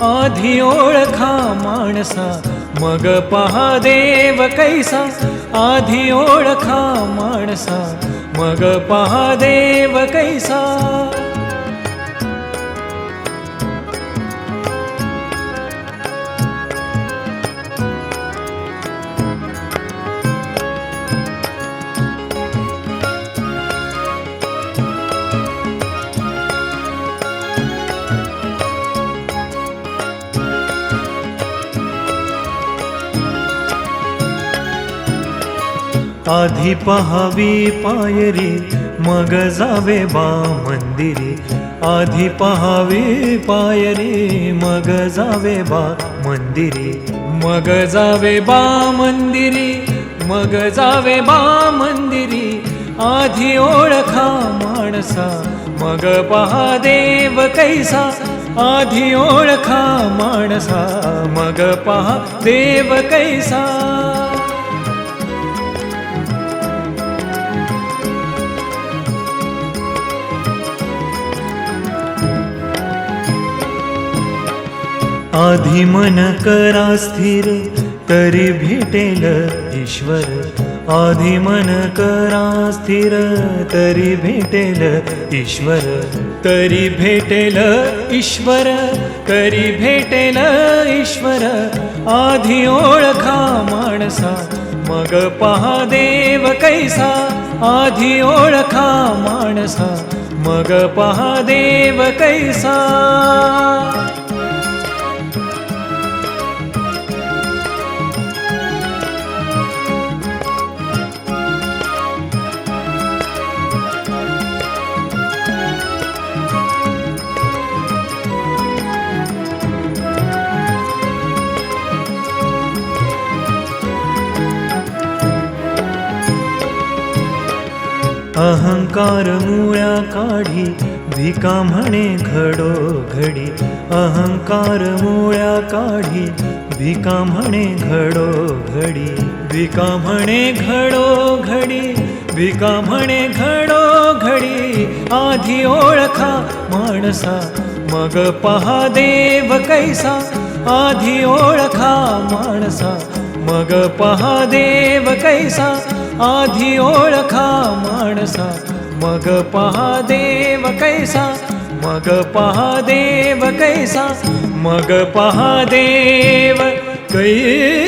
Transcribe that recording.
आधी ओळखा माणसा मग पहा देव कैसा. आधी ओळखा माणसा मग पहा देव कैसा. आधी पहावी पायरी मग जावे बा मंदिरी. आधी पहावी पायरी मग जावे बा मंदिरी. मग जावे बा मंदिरी मग जावे बा मंदिरी. आधी ओळखा माणसा मग पहा देव कैसा. आधी ओळखा माणसा मग पहा देव कैसा. आधी मन करा स्थिर तरी भेटेल ईश्वर। आधी मन करा स्थिर तरी भेटेल ईश्वर। तरी भेटेल ईश्वर तरी भेटेल ईश्वर। आधी ओळखा माणसा मग पहा देव कैसा। आधी ओळखा माणसा मग पहा देव कैसा अहंकार मुळ्या काढी भिका म्हणे घडो घडी अहंकार मुळ्या काढी भिका म्हणे घडो घडी भिका म्हणे घडो घडी भिका म्हणे घडो घडी आधी ओळखा माणसा मग पहा देव कैसा. आधी ओळखा माणसा मग पहा देव कैसा. आधी ओळखा माणसा मग पहा देव कैसा मग पहा देव कैसा मग पहा देव कैसा.